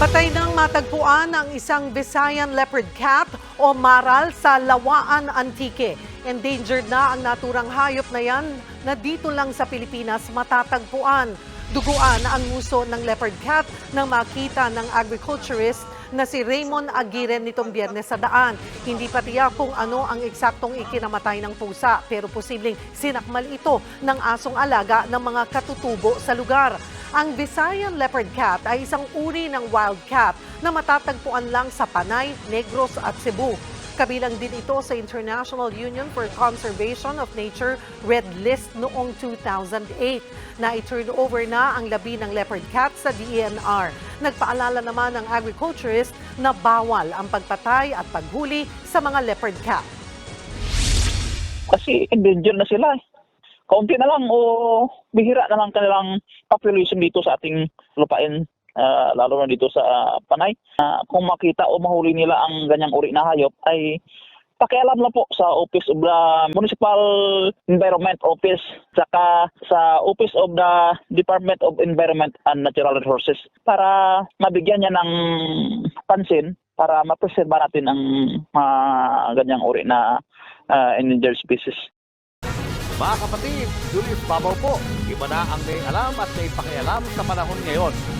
Patay nang matagpuan ang isang Visayan leopard cat o maral sa Lawaan, Antique. Endangered na ang naturang hayop na yan na dito lang sa Pilipinas matatagpuan. Duguan ang muso ng leopard cat nang makita ng agriculturist na si Raymond Aguirre nitong biyernes sa daan. Hindi pa tiyak kung ano ang eksaktong ikinamatay ng pusa pero posibleng sinakmal ito ng asong alaga ng mga katutubo sa lugar. Ang Visayan leopard cat ay isang uri ng wild cat na matatagpuan lang sa Panay, Negros at Cebu. Kabilang din ito sa International Union for Conservation of Nature Red List noong 2008 na i-turn over na ang labi ng leopard cat sa DENR. Nagpaalala naman ng agriculturist na bawal ang pagpatay at paghuli sa mga leopard cat. Kasi endangered na sila eh. Kaunti na lang o bihira na lang kanilang population dito sa ating lupain, ah, lalo na dito sa Panay. Ah, kung makita o mahuli nila ang ganyang uri na hayop ay pakialam lang po sa Office of the Municipal Environment Office saka sa Office of the Department of Environment and Natural Resources para mabigyan niya ng pansin para mapreserba natin ang mga ganyang uri na ah, endangered species. Mga kapatid, Julius Babaw po. Iba na ang may alam at may pakialam sa panahon ngayon.